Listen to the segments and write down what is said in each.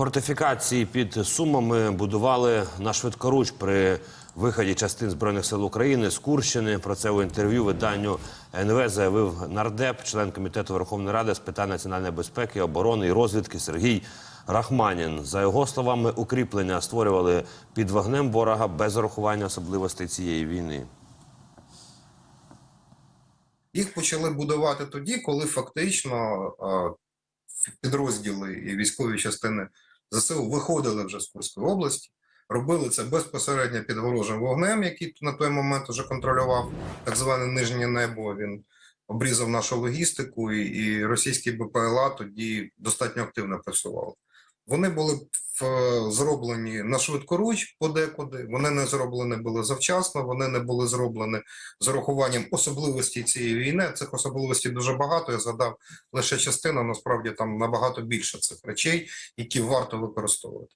Фортифікації під Сумами будували на швидкоруч при виході частин збройних сил України з Курщини. Про це у інтерв'ю виданню НВ заявив нардеп, член комітету Верховної Ради з питань національної безпеки, оборони і розвідки Сергій Рахманін. За його словами, укріплення створювали під вогнем ворога без урахування особливостей цієї війни. Їх почали будувати тоді, коли фактично е, підрозділи і військові частини ЗСУ виходили вже з Курської області, робили це безпосередньо під ворожим вогнем, який на той момент вже контролював так зване нижнє небо. Він обрізав нашу логістику, і, і російські БПЛА тоді достатньо активно працювали. Вони були в- зроблені на швидкоруч подекуди, вони не зроблені були завчасно, вони не були зроблені з урахуванням особливостей цієї війни. Цих особливостей дуже багато. Я згадав лише частину. Насправді там набагато більше цих речей, які варто використовувати.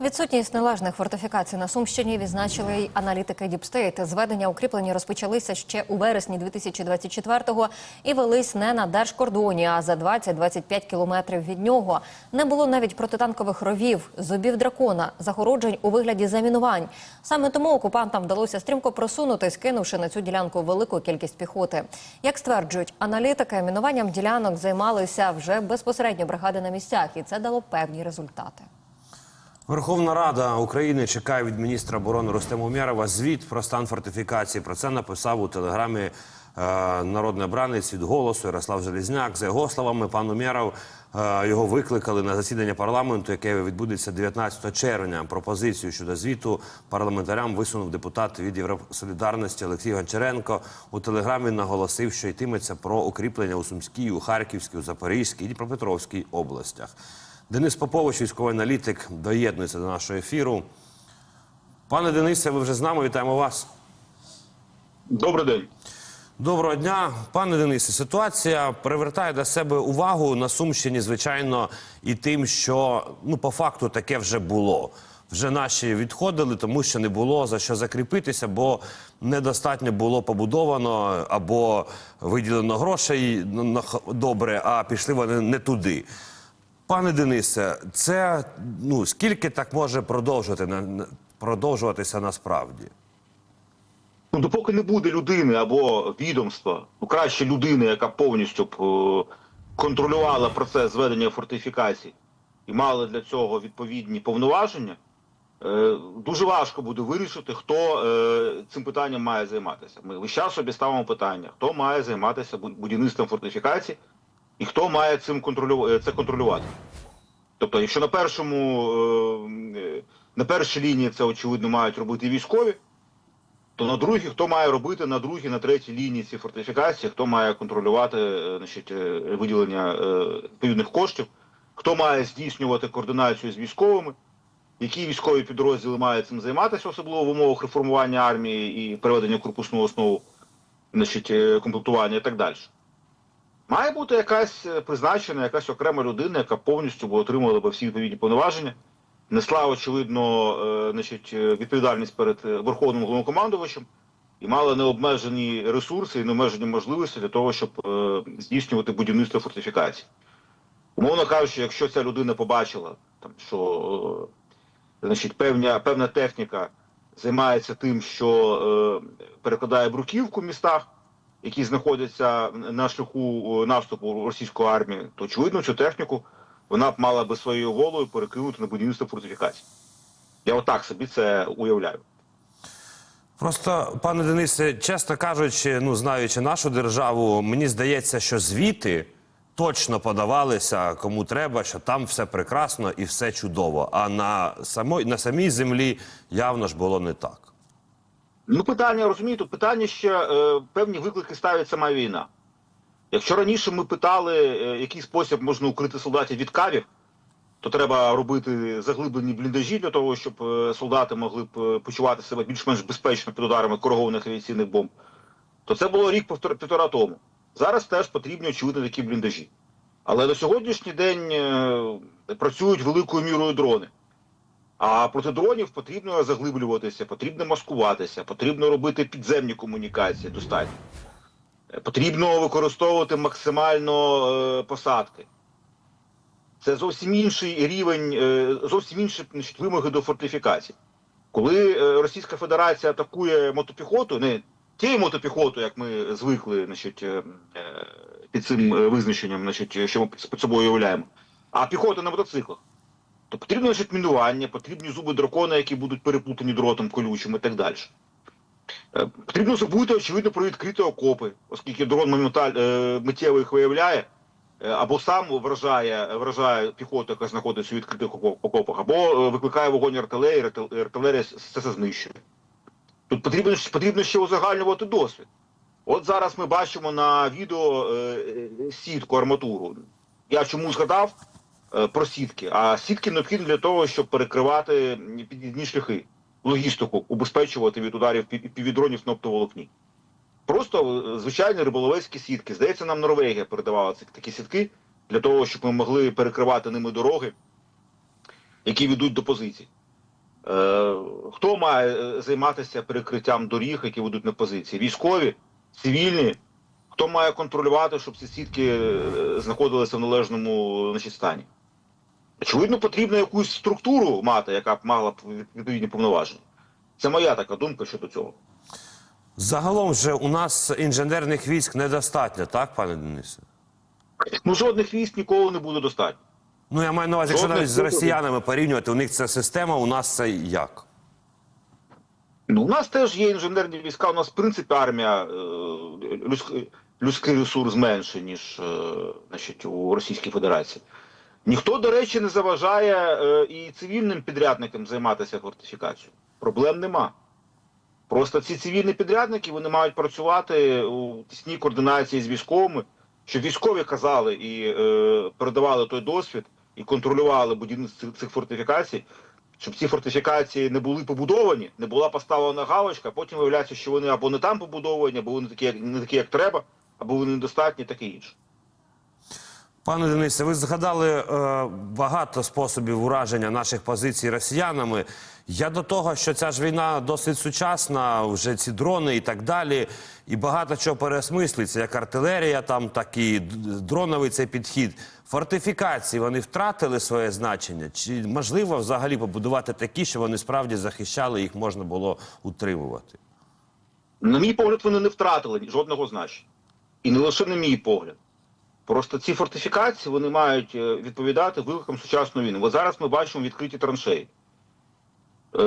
Відсутність належних фортифікацій на Сумщині відзначили й аналітики Діпстейт. Зведення укріплення розпочалися ще у вересні 2024-го і велись не на держкордоні, а за 20-25 кілометрів від нього. Не було навіть протитанкових ровів, зубів дракона, загороджень у вигляді замінувань. Саме тому окупантам вдалося стрімко просунути, скинувши на цю ділянку велику кількість піхоти. Як стверджують аналітики, мінуванням ділянок займалися вже безпосередньо бригади на місцях, і це дало певні результати. Верховна Рада України чекає від міністра оборони Рустема Умєрова звіт про стан фортифікації. Про це написав у телеграмі е, народний обранець від голосу Ярослав Железняк. За його словами, пан Умєров е, його викликали на засідання парламенту, яке відбудеться 19 червня. Пропозицію щодо звіту парламентарям висунув депутат від Євросолідарності Олексій Гончаренко. У телеграмі наголосив, що йтиметься про укріплення у Сумській, у Харківській, у Запорізькій і Дніпропетровській областях. Денис Попович, військовий аналітик, доєднується до нашого ефіру. Пане Денисе, ви вже з нами. Вітаємо вас. Добрий день. Доброго дня, пане Денисе. Ситуація привертає до себе увагу на Сумщині, звичайно, і тим, що ну по факту таке вже було. Вже наші відходили, тому що не було за що закріпитися, бо недостатньо було побудовано або виділено грошей добре, а пішли вони не туди. Пане Денисе, це ну скільки так може продовжувати продовжуватися насправді? Ну, допоки не буде людини або відомства, ну краще людини, яка повністю б е, контролювала процес зведення фортифікацій і мала для цього відповідні повноваження, е, дуже важко буде вирішити, хто е, цим питанням має займатися. Ми весь час собі ставимо питання, хто має займатися будівництвом фортифікацій і хто має цим контролю... е, це контролювати. Тобто, якщо на першому е, е, на першій лінії це очевидно мають робити військові, то на другій хто має робити на другій, на третій лінії ці фортифікації, хто має контролювати значить, виділення відповідних коштів, хто має здійснювати координацію з військовими, які військові підрозділи мають цим займатися, особливо в умовах реформування армії і переведення в корпусну основу, значить, комплектування і так далі. Має бути якась е, призначена, якась окрема людина, яка повністю би отримала би всі відповідні повноваження, несла, очевидно, е, е, відповідальність перед Верховним головнокомандувачем і мала необмежені ресурси і необмежені можливості для того, щоб здійснювати будівництво фортифікацій. Умовно кажучи, якщо ця людина побачила, що певна, техніка займається тим, що перекладає бруківку в містах, які знаходяться на шляху е, наступу російської армії, то очевидно цю техніку вона б мала би своєю головою перекинути на будівництво фортифікацій. Я отак собі це уявляю. Просто, пане Денисе, чесно кажучи, ну знаючи нашу державу, мені здається, що звіти точно подавалися кому треба, що там все прекрасно і все чудово. А на самой на самій землі явно ж було не так. Ну, питання розумієте, питання ще е, певні виклики ставить сама війна. Якщо раніше ми питали, е, який спосіб можна укрити солдатів від кавів, то треба робити заглиблені бліндажі для того, щоб е, солдати могли б е, почувати себе більш-менш безпечно під ударами коригованих авіаційних бомб, то це було рік півтора тому. Зараз теж потрібні очевидно такі бліндажі. Але на сьогоднішній день е, працюють великою мірою дрони. А проти дронів потрібно заглиблюватися, потрібно маскуватися, потрібно робити підземні комунікації достатньо. Е, Потрібно використовувати максимально е, посадки. це зовсім інший рівень, е, зовсім інші значить, вимоги до фортифікацій. Коли Російська Федерація атакує мотопіхоту, не тією мотопіхотою, як ми звикли значить, під цим визначенням, значить, що ми під собою уявляємо, а піхота на мотоциклах, то потрібно значить, мінування, потрібні зуби дракона, які будуть переплутані дротом колючим і так далі. Е, Потрібно забути, очевидно, про відкриті окопи, оскільки дрон е, миттєво їх виявляє, е, або сам вражає, вражає піхоту, яка знаходиться у відкритих окопах, або викликає вогонь артилерії, артил- артилерія все це знищує. Тут потрібно, потрібно ще узагальнювати досвід. От зараз ми бачимо на відео сітку, арматуру. Я чому згадав про сітки? А сітки необхідні для того, щоб перекривати під'їзні шляхи, логістику, убезпечувати від ударів пів- півдронів на оптоволокні. Просто е, звичайні риболовецькі сітки. Здається, нам Норвегія передавала такі сітки для того, щоб ми могли перекривати ними дороги, які ведуть до позицій. Е, хто має е, займатися перекриттям доріг, які ведуть на позиції? Військові, цивільні? Хто має контролювати, щоб ці сітки е, знаходилися в належному значить, стані? Очевидно, потрібно якусь структуру мати, яка б мала відповідні повноваження. Це моя така думка щодо цього. Загалом же у нас інженерних військ недостатньо, так, пане Денисе? Ну, жодних військ ніколи не буде достатньо. Ну, я маю на увазі, якщо навіть з росіянами порівнювати, у них це система, у нас це як? Ну, у нас теж є інженерні війська, у нас, в принципі, армія, е, людський ресурс менше, ніж е, значить, у Російській Федерації. Ніхто, до речі, не заважає е, і цивільним підрядникам займатися фортифікацією. Проблем нема. Просто ці цивільні підрядники вони мають працювати у тісній координації з військовими, щоб військові казали і е, передавали той досвід і контролювали будівництво цих, фортифікацій, щоб ці фортифікації не були побудовані, не була поставлена галочка, потім виявляється, що вони або не там побудовані, або вони такі, не такі, як треба, або вони недостатні, таке інше. Пане Денисе, ви згадали е, багато способів ураження наших позицій росіянами. Я до того, що ця ж війна досить сучасна, вже ці дрони і так далі, і багато чого переосмислюється, як артилерія, там, так і дроновий цей підхід. Фортифікації вони втратили своє значення? Чи можливо взагалі побудувати такі, що вони справді захищали, їх можна було утримувати? На мій погляд, вони не втратили жодного значення. І не лише на мій погляд. Просто ці фортифікації вони мають е, відповідати викликам сучасної війни. От зараз ми бачимо відкриті траншеї. Е,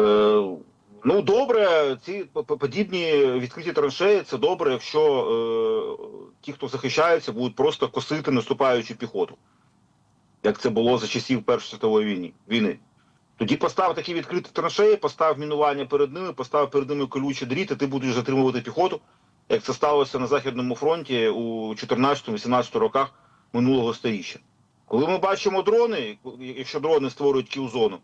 ну, добре, ці по- по- подібні відкриті траншеї це добре, якщо е, ті, хто захищається, будуть просто косити наступаючу піхоту. Як це було за часів Першої світової війни. Тоді постав такі відкриті траншеї, постав мінування перед ними, постав перед ними колючі дріт, і ти будеш затримувати піхоту, як це сталося на Західному фронті у 14-18 роках минулого сторіччя. Коли ми бачимо дрони, якщо дрони створюють кіл-зону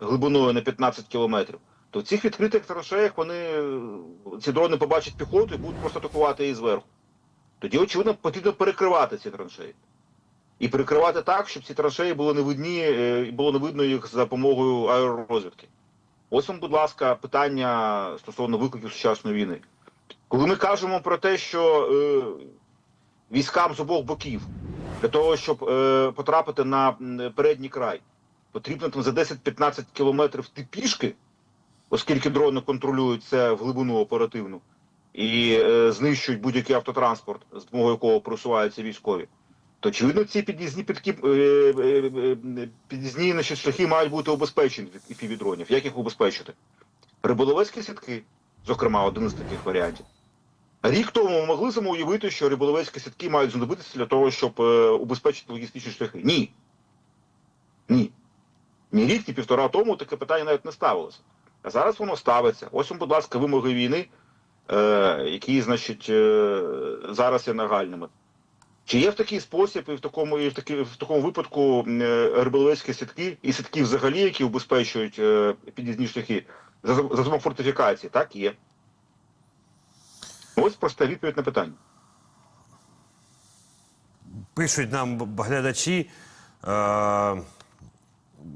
глибиною на 15 кілометрів, то в цих відкритих траншеях вони ці дрони побачать піхоту і будуть просто атакувати її зверху. Тоді, очевидно, потрібно перекривати ці траншеї. І перекривати так, щоб ці траншеї були не видні, е, і було не видно їх за допомогою аеророзвідки. Ось вам, будь ласка, питання стосовно викликів сучасної війни. Коли ми кажемо про те, що е, військам з обох боків для того, щоб е, потрапити на передній край, потрібно там за 10-15 кілометрів йти пішки, оскільки дрони контролюють це в глибину оперативну, і е, знищують будь-який автотранспорт, з допомогою якого просуваються військові. То очевидно, ці під'їзні підкі, е, е, е, під'їзні значить, шляхи мають бути обезпечені від півдронів. Як їх обезпечити? Риболовецькі сітки, зокрема, один із таких варіантів. Рік тому ми могли собі уявити, що риболовецькі сітки мають знадобитися для того, щоб е, убезпечити логістичні шляхи. Ні. Ні. Ні рік, ні півтора тому таке питання навіть не ставилося. А зараз воно ставиться. Ось, будь ласка, вимоги війни, е, які, значить, е, зараз є нагальними. Чи є в такий спосіб і в такому, і в, такі, в такому випадку е, риболовецькі сітки і сітки взагалі, які убезпечують е, під'їзні шляхи за, за допомогою фортифікації? Так, є. Ось проста відповідь на питання. Пишуть нам глядачі. Е-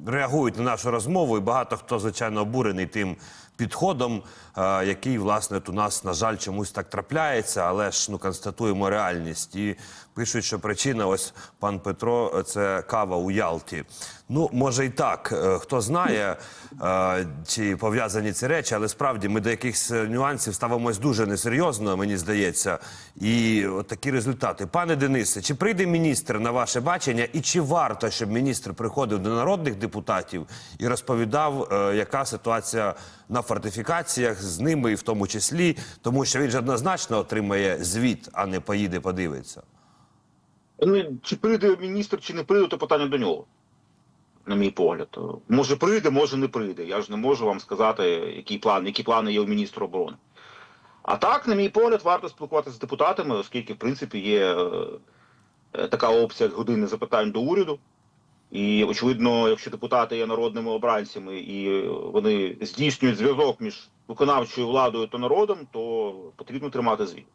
реагують на нашу розмову, і багато хто, звичайно, обурений тим підходом, е, який, власне, у нас, на жаль, чомусь так трапляється, але ж ну, констатуємо реальність. І пишуть, що причина, ось пан Петро, це кава у Ялті. Ну, може і так, е, хто знає, е, чи пов'язані ці речі, але справді ми до якихось нюансів ставимось дуже несерйозно, мені здається. І от такі результати. Пане Денисе, чи прийде міністр на ваше бачення, і чи варто, щоб міністр приходив до народних депутатів і розповідав, яка ситуація на фортифікаціях з ними, і в тому числі, тому що він ж однозначно отримає звіт, а не поїде, подивиться. Ну, чи прийде міністр, чи не прийде, то питання до нього, на мій погляд. Може прийде, може не прийде. Я ж не можу вам сказати, який план, які плани є у міністра оборони. А так, на мій погляд, варто спілкуватися з депутатами, оскільки, в принципі, є е, е, така опція години запитань до уряду. І, очевидно, якщо депутати є народними обранцями і вони здійснюють зв'язок між виконавчою владою та народом, то потрібно тримати звіт.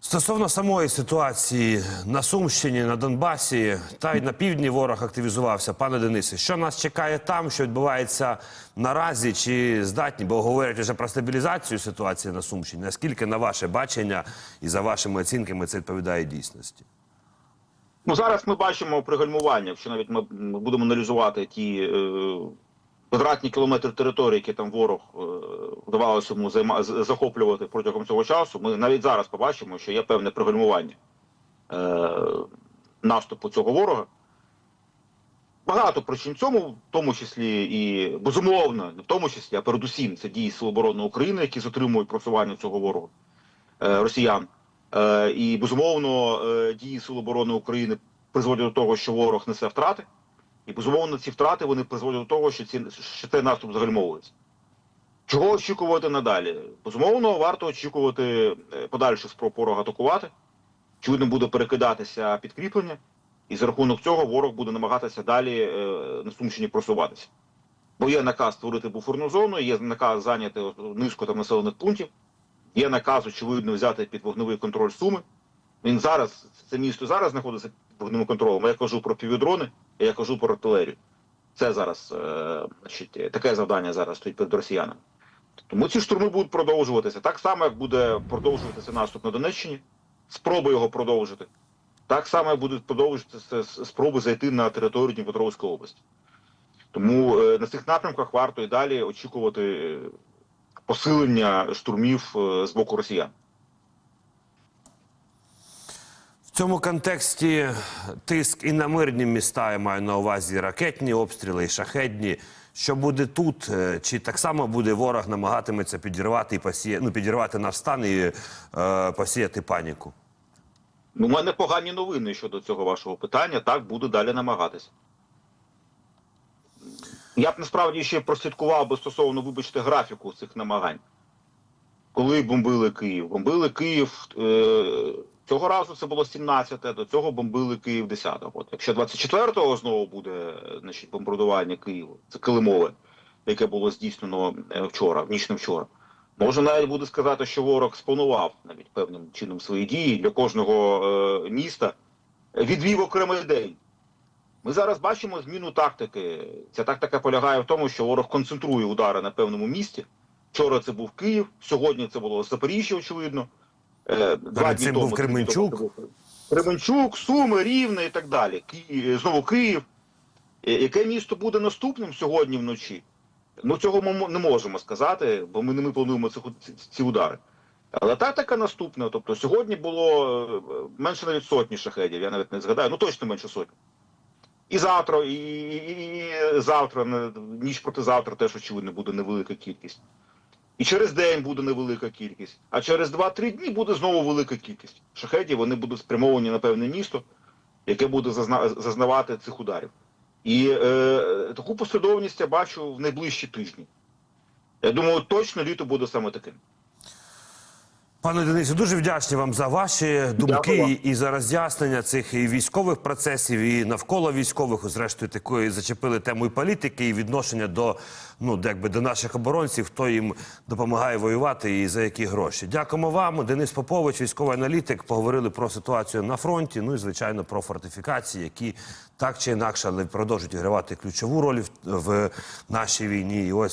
Стосовно самої ситуації на Сумщині, на Донбасі та й на півдні ворог активізувався. Пане Денисе, що нас чекає там, що відбувається наразі, чи здатні, бо говорять вже про стабілізацію ситуації на Сумщині. Наскільки на ваше бачення і за вашими оцінками це відповідає дійсності? Ну зараз ми бачимо пригальмування. Якщо навіть ми будемо аналізувати ті е, квадратні кілометри території, які там ворог е, вдавалося йому займа, захоплювати протягом цього часу, ми навіть зараз побачимо, що є певне пригальмування е, наступу цього ворога. Багато причин цьому, в тому числі і безумовно, не в тому числі, а передусім це дії Сил України, які затримують просування цього ворога е, росіян. Е, і безумовно е, дії Сил оборони України призводять до того, що ворог несе втрати, і безумовно ці втрати вони призводять до того, що ці що цей наступ загальмовується. Чого очікувати надалі? Безумовно, варто очікувати е, подальших спроб ворога атакувати. Очевидно, буде перекидатися підкріплення, і за рахунок цього ворог буде намагатися далі на Сумщині просуватися. Бо є наказ створити буферну зону, є наказ зайняти низку там населених пунктів. Є наказ, очевидно, взяти під вогневий контроль Суми. Він зараз, це місто зараз знаходиться під вогневим контролем. Я кажу про півдрони, я кажу про артилерію. Це зараз, е, значить, таке завдання зараз стоїть перед росіянами. Тому ці штурми будуть продовжуватися. Так само, як буде продовжуватися наступ на Донеччині, спроби його продовжити. Так само як будуть продовжуватися спроби зайти на територію Дніпропетровської області. Тому е, на цих напрямках варто і далі очікувати е, посилення штурмів е, з боку росіян. В цьому контексті тиск і на мирні міста, я маю на увазі ракетні обстріли, і шахедні. Що буде тут? Е, Чи так само буде ворог намагатиметься підірвати і посіяти, ну, підірвати наш стан і е, посіяти паніку? Ну, У мене погані новини щодо цього вашого питання. Так буду далі намагатися. Я б насправді ще прослідкував би стосовно, вибачте, графіку цих намагань. Коли бомбили Київ? Бомбили Київ е, цього разу це було 17-те, до цього бомбили Київ 10-го. Якщо 24-го знову буде значить, бомбардування Києва, це Килимове, яке було здійснено е, вчора, в вчора. Можна навіть буде сказати, що ворог спланував навіть певним чином свої дії для кожного е, міста, відвів окремий день. Ми зараз бачимо зміну тактики. Ця тактика полягає в тому, що ворог концентрує удари на певному місті. Вчора це був Київ, сьогодні це було Запоріжжя, очевидно. Е, Два дні тому був Кременчук. Кременчук, Суми, Рівне і так далі. Ки... Знову Київ. Е, Яке місто буде наступним сьогодні вночі? Ну цього ми не можемо сказати, бо ми не ми плануємо ці, ці, удари. Але тактика наступна. Тобто сьогодні було е, менше навіть сотні шахедів, я навіть не згадаю, ну точно менше сотні. І завтра, і, і, і завтра, ніч проти завтра теж, очевидно, буде невелика кількість. І через день буде невелика кількість, а через 2-3 дні буде знову велика кількість. Шахедів вони будуть спрямовані на певне місто, яке буде зазна... зазнавати цих ударів. І е, таку послідовність я бачу в найближчі тижні. Я думаю, точно літо буде саме таким. Пане Денисі, дуже вдячні вам за ваші думки Дякую. і, за роз'яснення цих і військових процесів, і навколо військових. Зрештою, такої зачепили тему і політики, і відношення до ну якби до наших оборонців, хто їм допомагає воювати і за які гроші. Дякуємо вам. Денис Попович, військовий аналітик. Поговорили про ситуацію на фронті. Ну і звичайно про фортифікації, які так чи інакше, але продовжують гравати ключову роль в, в нашій війні. І ось